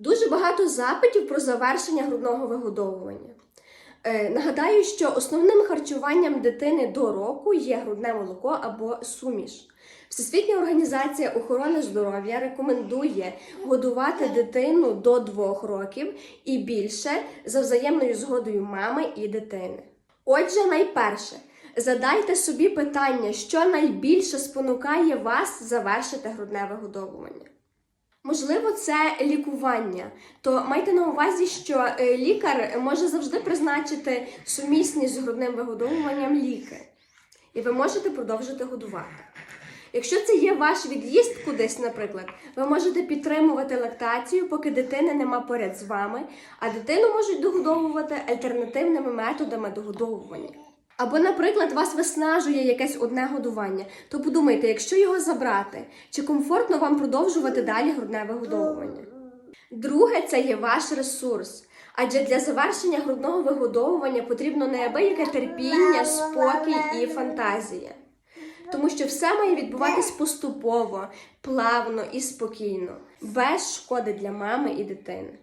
Дуже багато запитів про завершення грудного вигодовування. Е, нагадаю, що основним харчуванням дитини до року є грудне молоко або суміш. Всесвітня організація охорони здоров'я рекомендує годувати дитину до 2 років і більше за взаємною згодою мами і дитини. Отже, найперше, задайте собі питання, що найбільше спонукає вас завершити грудне вигодовування. Можливо, це лікування. То майте на увазі, що е, лікар може завжди призначити сумісні з грудним вигодовуванням ліки, і ви можете продовжити годувати. Якщо це є ваш від'їзд кудись, наприклад, ви можете підтримувати лактацію, поки дитини нема поряд з вами, а дитину можуть догодовувати альтернативними методами догодовування. Або, наприклад, вас виснажує якесь одне годування, то подумайте, якщо його забрати, чи комфортно вам продовжувати далі грудне вигодовування. Друге, це є ваш ресурс. Адже для завершення грудного вигодовування потрібно неабияке терпіння, спокій і фантазія. Тому що все має відбуватись поступово, плавно і спокійно, без шкоди для мами і дитини.